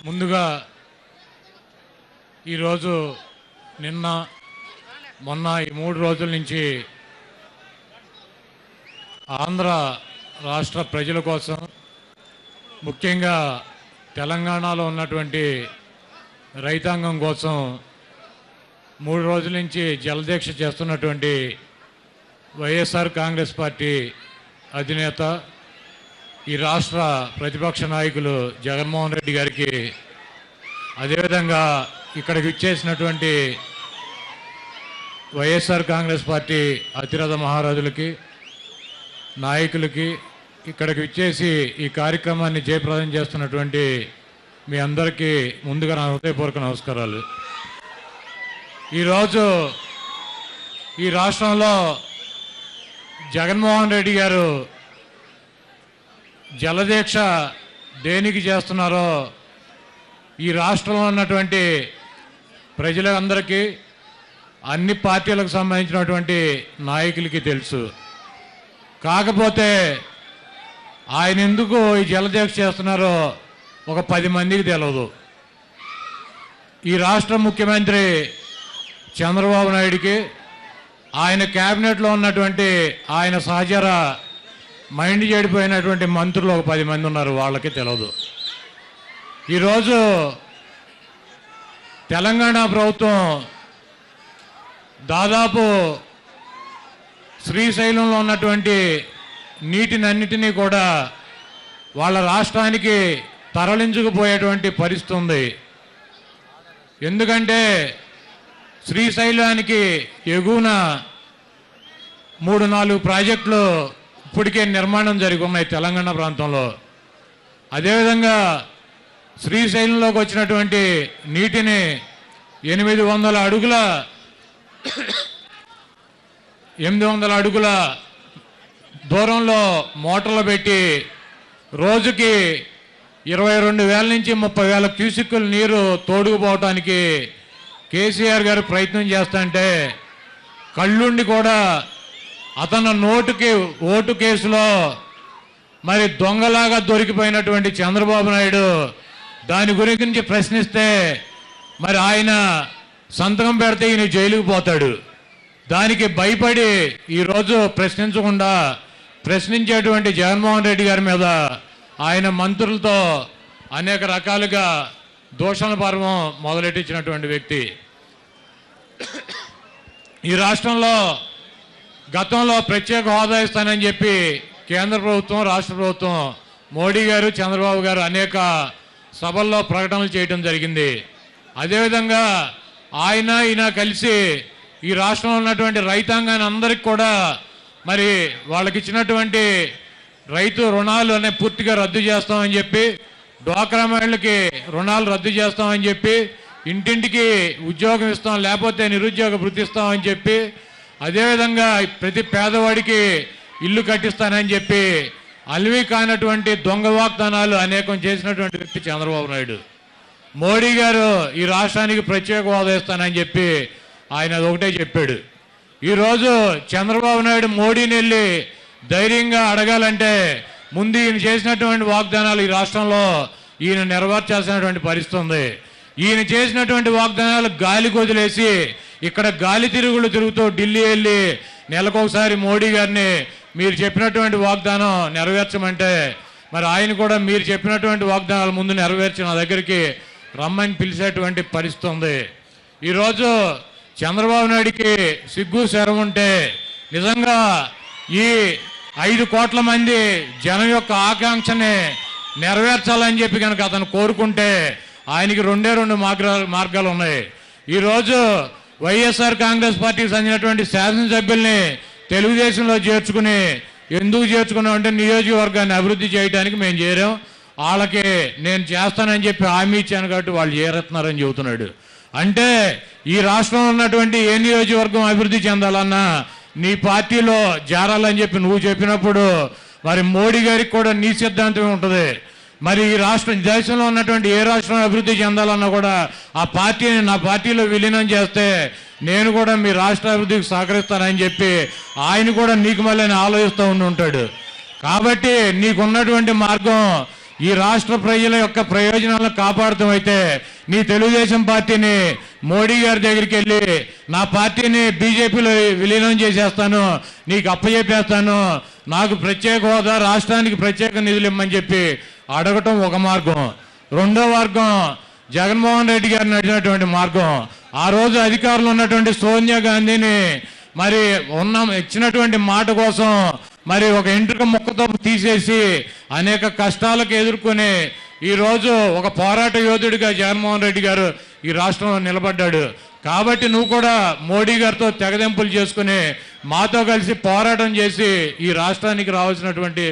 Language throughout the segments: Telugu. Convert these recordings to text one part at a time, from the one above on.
ముందుగా ఈరోజు నిన్న మొన్న ఈ మూడు రోజుల నుంచి ఆంధ్ర రాష్ట్ర ప్రజల కోసం ముఖ్యంగా తెలంగాణలో ఉన్నటువంటి రైతాంగం కోసం మూడు రోజుల నుంచి జలదీక్ష చేస్తున్నటువంటి వైఎస్ఆర్ కాంగ్రెస్ పార్టీ అధినేత ఈ రాష్ట్ర ప్రతిపక్ష నాయకులు జగన్మోహన్ రెడ్డి గారికి అదేవిధంగా ఇక్కడికి ఇచ్చేసినటువంటి వైఎస్ఆర్ కాంగ్రెస్ పార్టీ అతిరథ మహారాజులకి నాయకులకి ఇక్కడికి ఇచ్చేసి ఈ కార్యక్రమాన్ని జయప్రదం చేస్తున్నటువంటి మీ అందరికీ ముందుగా నా హృదయపూర్వక నమస్కారాలు. ఈరోజు ఈ రాష్ట్రంలో జగన్మోహన్ రెడ్డి గారు జలదీక్ష దేనికి చేస్తున్నారో ఈ రాష్ట్రంలో ఉన్నటువంటి ప్రజలందరికీ అన్ని పార్టీలకు సంబంధించినటువంటి నాయకులకి తెలుసు. కాకపోతే ఆయన ఎందుకు ఈ జలదీక్ష చేస్తున్నారో ఒక పది మందికి తెలియదు ఈ రాష్ట్ర ముఖ్యమంత్రి చంద్రబాబు నాయుడికి ఆయన క్యాబినెట్లో ఉన్నటువంటి ఆయన సహచర మైండ్ చెడిపోయినటువంటి మంత్రులు ఒక పది మంది ఉన్నారు వాళ్ళకి తెలియదు ఈరోజు తెలంగాణ ప్రభుత్వం దాదాపు శ్రీశైలంలో ఉన్నటువంటి నీటినన్నిటినీ కూడా వాళ్ళ రాష్ట్రానికి తరలించుకుపోయేటువంటి పరిస్థితి ఉంది. ఎందుకంటే శ్రీశైలానికి ఎగువన మూడు నాలుగు ప్రాజెక్టులు ఇప్పటికే నిర్మాణం జరిగి ఉన్నాయి తెలంగాణ ప్రాంతంలో. అదేవిధంగా శ్రీశైలంలోకి వచ్చినటువంటి నీటిని ఎనిమిది వందల అడుగుల ఎనిమిది వందల అడుగుల దూరంలో మోటార్లు పెట్టి రోజుకి ఇరవై రెండు వేల నుంచి ముప్పై వేల క్యూసిక్కుల నీరు తోడుకుపోవటానికి కేసీఆర్ గారు ప్రయత్నం చేస్తుంటే కళ్ళుండి కూడా అతను నోటుకి ఓటు కేసులో మరి దొంగలాగా దొరికిపోయినటువంటి చంద్రబాబు నాయుడు దాని గురించి ప్రశ్నిస్తే మరి ఆయన సంతకం పెడితే ఈయన జైలుకు పోతాడు. దానికి భయపడి ఈరోజు ప్రశ్నించకుండా ప్రశ్నించేటువంటి జగన్మోహన్ రెడ్డి గారి మీద ఆయన మంత్రులతో అనేక రకాలుగా దూషణ పర్వం మొదలెట్టించినటువంటి వ్యక్తి. ఈ రాష్ట్రంలో గతంలో ప్రత్యేక హోదా ఇస్తానని చెప్పి కేంద్ర ప్రభుత్వం రాష్ట్ర ప్రభుత్వం మోడీ గారు చంద్రబాబు గారు అనేక సభల్లో ప్రకటనలు చేయడం జరిగింది. అదేవిధంగా ఆయన ఈయన కలిసి ఈ రాష్ట్రంలో ఉన్నటువంటి రైతాంగాన్ని అందరికి కూడా మరి వాళ్ళకి ఇచ్చినటువంటి రైతు రుణాలు అనే పూర్తిగా రద్దు చేస్తామని చెప్పి డ్వాక్రా మహిళలకి రుణాలు రద్దు చేస్తామని చెప్పి ఇంటింటికి ఉద్యోగం ఇస్తాం లేకపోతే నిరుద్యోగ వృత్తిస్తామని చెప్పి అదేవిధంగా ప్రతి పేదవాడికి ఇల్లు కట్టిస్తానని చెప్పి అల్వి కానటువంటి దొంగ వాగ్దానాలు అనేకం చేసినటువంటి వ్యక్తి చంద్రబాబు నాయుడు. మోడీ గారు ఈ రాష్ట్రానికి ప్రత్యేక హోదా ఇస్తానని చెప్పి ఆయన అది ఒకటే చెప్పాడు. ఈరోజు చంద్రబాబు నాయుడు మోడీని వెళ్ళి ధైర్యంగా అడగాలంటే ముందు ఈయన చేసినటువంటి వాగ్దానాలు ఈ రాష్ట్రంలో ఈయన నెరవేర్చాల్సినటువంటి పరిస్థితి ఉంది. ఈయన చేసినటువంటి వాగ్దానాలు గాలి కొదిలేసి ఇక్కడ గాలి తిరుగులు తిరుగుతూ ఢిల్లీ వెళ్ళి నెలకొకసారి మోడీ గారిని మీరు చెప్పినటువంటి వాగ్దానం నెరవేర్చమంటే మరి ఆయన కూడా మీరు చెప్పినటువంటి వాగ్దానాల ముందు నెరవేర్చి నా దగ్గరికి రమ్మని పిలిచేటువంటి పరిస్థితి ఉంది. ఈరోజు చంద్రబాబు నాయుడికి సిగ్గు శరం ఉంటే నిజంగా ఈ ఐదు కోట్ల మంది జనం యొక్క ఆకాంక్షని నెరవేర్చాలని చెప్పి కనుక అతను కోరుకుంటే ఆయనకి రెండే రెండు మార్గాలు మార్గాలు ఉన్నాయి. ఈరోజు వైఎస్ఆర్ కాంగ్రెస్ పార్టీకి చెందినటువంటి శాసనసభ్యుల్ని తెలుగుదేశంలో చేర్చుకుని ఎందుకు చేర్చుకున్నాం అంటే నియోజకవర్గాన్ని అభివృద్ధి చేయడానికి మేము చేరాం. వాళ్ళకి నేను చేస్తానని చెప్పి హామీ ఇచ్చాను కాబట్టి వాళ్ళు చేరుతున్నారని చెబుతున్నాడు. అంటే ఈ రాష్ట్రంలో ఉన్నటువంటి ఏ నియోజకవర్గం అభివృద్ధి చెందాలన్నా నీ పార్టీలో చేరాలని చెప్పి నువ్వు చెప్పినప్పుడు మరి మోడీ గారికి కూడా నీ సిద్ధాంతమే ఉంటుంది. మరి ఈ రాష్ట్రం దేశంలో ఉన్నటువంటి ఏ రాష్ట్రం అభివృద్ధి చెందాలన్నా కూడా ఆ పార్టీని నా పార్టీలో విలీనం చేస్తే నేను కూడా మీ రాష్ట్ర అభివృద్ధికి సహకరిస్తానని చెప్పి ఆయన కూడా నీకు మళ్ళీ ఆలోచిస్తూ ఉండి ఉంటాడు. కాబట్టి నీకున్నటువంటి మార్గం ఈ రాష్ట్ర ప్రజల యొక్క ప్రయోజనాలను కాపాడటం అయితే నీ తెలుగుదేశం పార్టీని మోడీ గారి దగ్గరికి వెళ్ళి నా పార్టీని బీజేపీలో విలీనం చేసేస్తాను నీకు అప్పచెప్పేస్తాను నాకు ప్రత్యేక హోదా రాష్ట్రానికి ప్రత్యేక నిధులు ఇమ్మని చెప్పి అడగటం ఒక మార్గం. రెండో మార్గం జగన్మోహన్ రెడ్డి గారు నడిచినటువంటి మార్గం. ఆ రోజు అధికారులు ఉన్నటువంటి సోనియా గాంధీని మరి ఉన్న ఇచ్చినటువంటి మాట కోసం మరి ఒక ఇంటికి ముక్కతో తీసేసి అనేక కష్టాలకు ఎదుర్కొని ఈ రోజు ఒక పోరాట యోధుడిగా జగన్మోహన్ రెడ్డి గారు ఈ రాష్ట్రంలో నిలబడ్డాడు. కాబట్టి నువ్వు కూడా మోడీ గారితో తెగదెంపులు చేసుకుని మాతో కలిసి పోరాటం చేసి ఈ రాష్ట్రానికి రావాల్సినటువంటి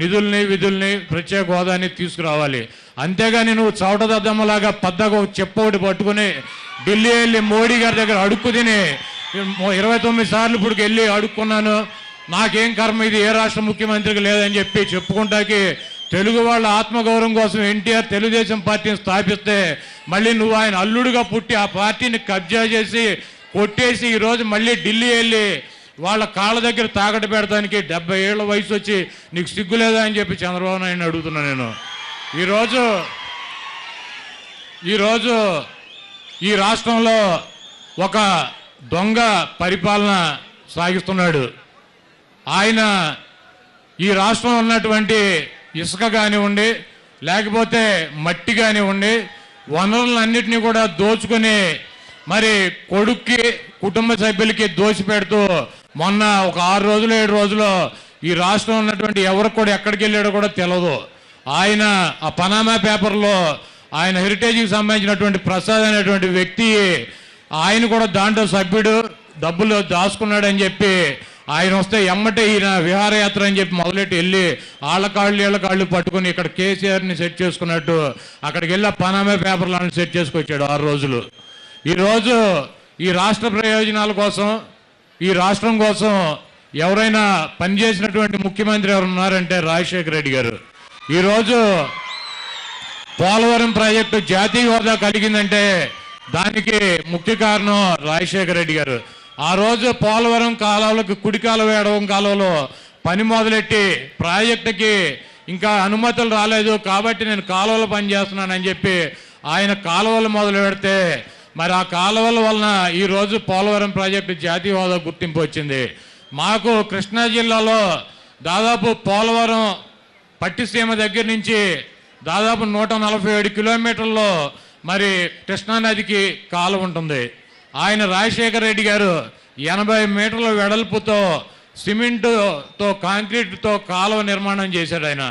నిధుల్ని విధుల్ని ప్రత్యేక హోదాని తీసుకురావాలి. అంతేగాని నువ్వు చౌటదద్దమ్మలాగా పెద్దగా ఒక ఒకటి పట్టుకుని ఢిల్లీ వెళ్ళి మోడీ గారి దగ్గర అడుక్కు తిని ఇరవై తొమ్మిది సార్లు ఇప్పుడు వెళ్ళి అడుక్కున్నాను. నాకేం కర్మ ఇది? ఏ రాష్ట్ర ముఖ్యమంత్రికి లేదని చెప్పి చెప్పుకుంటాకి తెలుగు వాళ్ళ ఆత్మగౌరవం కోసం ఎన్టీఆర్ తెలుగుదేశం పార్టీని స్థాపిస్తే మళ్ళీ నువ్వు ఆయన అల్లుడుగా పుట్టి ఆ పార్టీని కబ్జా చేసి కొట్టేసి ఈరోజు మళ్ళీ ఢిల్లీ వెళ్ళి వాళ్ళ కాళ్ళ దగ్గర తాకట్టు పెడతానికి డెబ్బై ఏళ్ళ వయసు వచ్చి నీకు సిగ్గులేదా అని చెప్పి చంద్రబాబు నాయుడు అడుగుతున్నా నేను. ఈరోజు ఈరోజు ఈ రాష్ట్రంలో ఒక దొంగ పరిపాలన సాగిస్తున్నాడు. ఆయన ఈ రాష్ట్రంలో ఉన్నటువంటి ఇసుక కానివ్వండి లేకపోతే మట్టి కానివ్వండి వనరులన్నింటినీ కూడా దోచుకొని మరి కొడుక్కి కుటుంబ సభ్యులకి దోచిపెడుతూ మొన్న ఒక ఆరు రోజులు ఏడు రోజులు ఈ రాష్ట్రం ఉన్నటువంటి ఎవరికి కూడా ఎక్కడికి వెళ్ళాడో కూడా తెలియదు ఆయన ఆ పనామా పేపర్లో ఆయన హెరిటేజ్కి సంబంధించినటువంటి ప్రసాద్ అనేటువంటి వ్యక్తి ఆయన కూడా దాంట్లో సభ్యుడు డబ్బులు దాచుకున్నాడని చెప్పి ఆయన వస్తే ఎమ్మటే ఈయన విహారయాత్ర అని చెప్పి మొదలెట్టి వెళ్ళి ఆళ్ళ కాళ్ళు వీళ్ళ కాళ్ళు పట్టుకుని ఇక్కడ కేసీఆర్ని సెట్ చేసుకున్నట్టు అక్కడికి వెళ్ళి ఆ పనామే పేపర్లను సెట్ చేసుకొచ్చాడు ఆరు రోజులు. ఈరోజు ఈ రాష్ట్ర ప్రయోజనాల కోసం ఈ రాష్ట్రం కోసం ఎవరైనా పనిచేసినటువంటి ముఖ్యమంత్రి ఎవరు ఉన్నారంటే రాజశేఖర రెడ్డి గారు. ఈరోజు పోలవరం ప్రాజెక్టు జాతీయ హోదా కలిగిందంటే దానికి ముఖ్య కారణం రాజశేఖర రెడ్డి గారు. ఆ రోజు పోలవరం కాలువలకు కుడి కాలువ ఎడవం కాలువలో పని మొదలెట్టి ప్రాజెక్టుకి ఇంకా అనుమతులు రాలేదు కాబట్టి నేను కాలువలు పనిచేస్తున్నానని చెప్పి ఆయన కాలువలు మొదలు పెడితే మరి ఆ కాలువల వలన ఈరోజు పోలవరం ప్రాజెక్టు జాతీయ హోదా గుర్తింపు వచ్చింది. మాకు కృష్ణా జిల్లాలో దాదాపు పోలవరం పట్టిసీమ దగ్గర నుంచి దాదాపు నూట నలభై ఏడు కిలోమీటర్లో మరి కృష్ణానదికి కాలువ ఉంటుంది. ఆయన రాజశేఖర రెడ్డి గారు ఎనభై మీటర్ల వెడల్పుతో సిమెంటుతో కాంక్రీట్తో కాలువ నిర్మాణం చేశాడు ఆయన.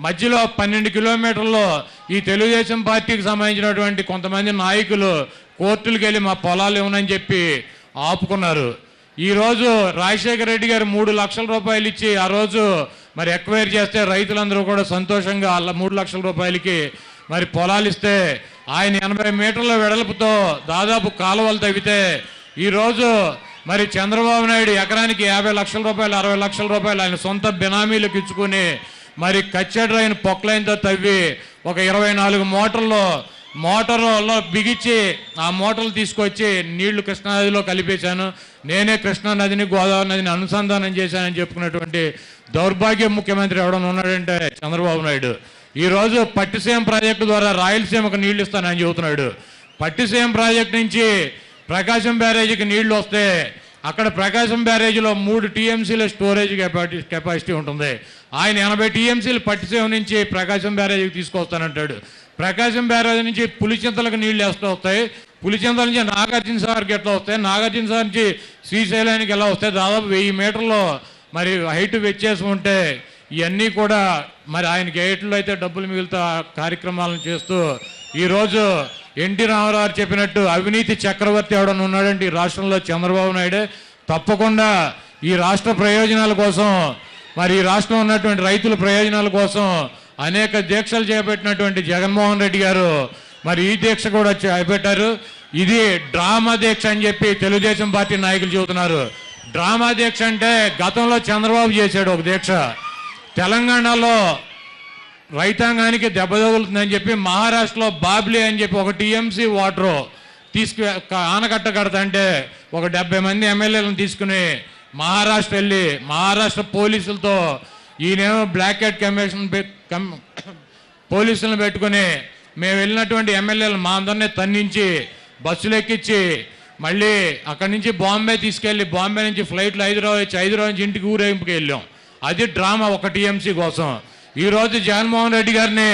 మధ్యలో పన్నెండు కిలోమీటర్లో ఈ తెలుగుదేశం పార్టీకి సంబంధించినటువంటి కొంతమంది నాయకులు కోర్టులకు వెళ్ళి మా పొలాలు ఇవ్వనని చెప్పి ఆపుకున్నారు. ఈరోజు రాజశేఖర రెడ్డి గారు మూడు లక్షల రూపాయలు ఇచ్చి ఆ రోజు మరి ఎక్వైర్ చేస్తే రైతులందరూ కూడా సంతోషంగా అలా మూడు లక్షల రూపాయలకి మరి పొలాలు ఇస్తే ఆయన ఎనభై మీటర్ల వెడల్పుతో దాదాపు కాలువలు తవ్వితే ఈరోజు మరి చంద్రబాబు నాయుడు ఎకరానికి యాభై లక్షల రూపాయలు అరవై లక్షల రూపాయలు ఆయన సొంత బినామీలకు ఇచ్చుకుని మరి కచ్చెడ రైన్ పొక్లైన్తో తవ్వి ఒక ఇరవై నాలుగు మోటార్లో మోటార్లో బిగించి ఆ మోటార్లు తీసుకొచ్చి నీళ్ళు కృష్ణానదిలో కలిపేశాను. నేనే కృష్ణానదిని గోదావరి నదిని అనుసంధానం చేశానని చెప్పుకున్నటువంటి దౌర్భాగ్య ముఖ్యమంత్రి ఎవడన్నా ఉన్నాడంటే చంద్రబాబు నాయుడు. ఈరోజు రోజు పట్టిసీమ ప్రాజెక్టు ద్వారా రాయలసీమకు నీళ్ళు ఇస్తానని చెబుతున్నాడు. పట్టిసీమ ప్రాజెక్టు నుంచి ప్రకాశం బ్యారేజీకి నీళ్ళు వస్తే అక్కడ ప్రకాశం బ్యారేజీలో మూడు టీఎంసీల స్టోరేజ్ కెపాసిటీ కెపాసిటీ ఉంటుంది. ఆయన ఎనభై టీఎంసీలు పట్టిసీమ నుంచి ప్రకాశం బ్యారేజీకి తీసుకొస్తానంటాడు. ప్రకాశం బ్యారేజ్ నుంచి పులిచింతలకు నీళ్ళు వేస్తూ వస్తాయి. పులిచింతల నుంచి నాగార్జున సాగర్కి ఎట్లా వస్తాయి? నాగార్జున సాగర్ నుంచి శ్రీశైలానికి ఎలా వస్తాయి? దాదాపు వెయ్యి మీటర్లు మరి హైట్ వెచ్చేసి ఉంటే ఇవన్నీ కూడా మరి ఆయన గేట్లో అయితే డబ్బులు మిగులుతా కార్యక్రమాలను చేస్తూ ఈరోజు ఎన్టీ రామారావు చెప్పినట్టు అవినీతి చక్రవర్తి ఎవడని ఉన్నాడంటే ఈ రాష్ట్రంలో చంద్రబాబు నాయుడే. తప్పకుండా ఈ రాష్ట్ర ప్రయోజనాల కోసం మరి ఈ రాష్ట్రం ఉన్నటువంటి రైతుల ప్రయోజనాల కోసం అనేక దీక్షలు చేపట్టినటువంటి జగన్మోహన్ రెడ్డి గారు మరి ఈ దీక్ష కూడా చేపట్టారు. ఇది డ్రామా దీక్ష అని చెప్పి తెలుగుదేశం పార్టీ నాయకులు చెబుతున్నారు. డ్రామా దీక్ష అంటే గతంలో చంద్రబాబు చేశాడు ఒక దీక్ష. తెలంగాణలో రైతాంగానికి దెబ్బ తగులుతుందని చెప్పి మహారాష్ట్రలో బాబ్లీ అని చెప్పి ఒక టీఎంసీ వాటర్ తీసుకు ఆనకట్ట కడతంటే ఒక డెబ్బై మంది ఎమ్మెల్యేలను తీసుకుని మహారాష్ట్ర వెళ్ళి మహారాష్ట్ర పోలీసులతో ఈయనేమో బ్లాక్ హెడ్ కమిషన్ కమ్- పోలీసులను పెట్టుకుని మేము వెళ్ళినటువంటి ఎమ్మెల్యేలు మా అందరినీ తన్నించి బస్సులు ఎక్కించి మళ్ళీ అక్కడి నుంచి బాంబే తీసుకెళ్ళి బాంబే నుంచి ఫ్లైట్లో హైదరాబాద్ వచ్చి హైదరాబాద్ నుంచి ఇంటికి ఊరేగింపుకి వెళ్ళాం. అది డ్రామా ఒక టీఎంసీ కోసం. ఈరోజు జగన్మోహన్ రెడ్డి గారిని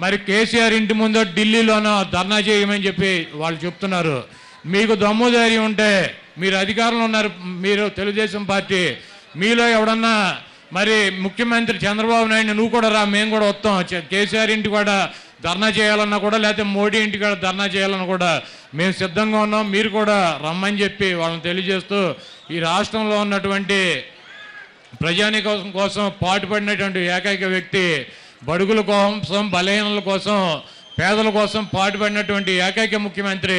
మరి కేసీఆర్ ఇంటి ముందు ఢిల్లీలోనో ధర్నా చేయమని చెప్పి వాళ్ళు చెప్తున్నారు. మీకు దమ్ము ధైర్యం ఉంటే మీరు అధికారంలో ఉన్నారు మీరు తెలుగుదేశం పార్టీ. మీలో ఎవడన్నా మరి ముఖ్యమంత్రి చంద్రబాబు నాయుడు నువ్వు కూడా రా మేము కూడా వస్తాం. కేసీఆర్ ఇంటి కూడా ధర్నా చేయాలన్నా కూడా లేకపోతే మోడీ ఇంటి కూడా ధర్నా చేయాలన్నా కూడా మేము సిద్ధంగా ఉన్నాం. మీరు కూడా రమ్మని చెప్పి వాళ్ళని తెలియజేస్తూ ఈ రాష్ట్రంలో ఉన్నటువంటి ప్రజానికోసం కోసం పాటుపడినటువంటి ఏకైక వ్యక్తి బడుగుల కోసం బలహీనల కోసం పేదల కోసం పాటుపడినటువంటి ఏకైక ముఖ్యమంత్రి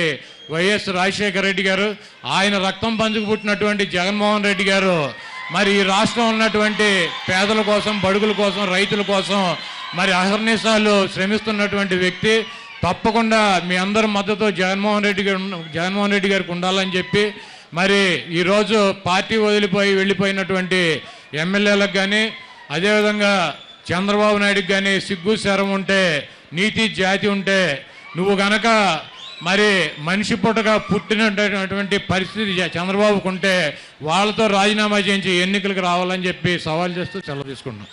వైఎస్ రాజశేఖర రెడ్డి గారు. ఆయన రక్తం పంచుకు పుట్టినటువంటి జగన్మోహన్ రెడ్డి గారు. మరి ఈ రాష్ట్రం ఉన్నటువంటి పేదల కోసం బడుగుల కోసం రైతుల కోసం మరి అహర్నిశాలు శ్రమిస్తున్నటువంటి వ్యక్తి తప్పకుండా మీ అందరి మద్దతు జగన్మోహన్ రెడ్డి గారు జగన్మోహన్ రెడ్డి గారికి ఉండాలని చెప్పి మరి ఈరోజు పార్టీ వదిలిపోయి వెళ్ళిపోయినటువంటి ఎమ్మెల్యేలకు కానీ అదేవిధంగా చంద్రబాబు నాయుడుకి కానీ సిగ్గు శరం ఉంటే నీతి జాతి ఉంటే నువ్వు గనక మరి మనిషి పుట్టగా పుట్టినటువంటి పరిస్థితి చంద్రబాబుకుంటే చంద్రబాబుకు ఉంటే వాళ్ళతో రాజీనామా చేయించి ఎన్నికలకు రావాలని చెప్పి సవాల్ చేస్తూ సెలవు తీసుకుంటున్నాం.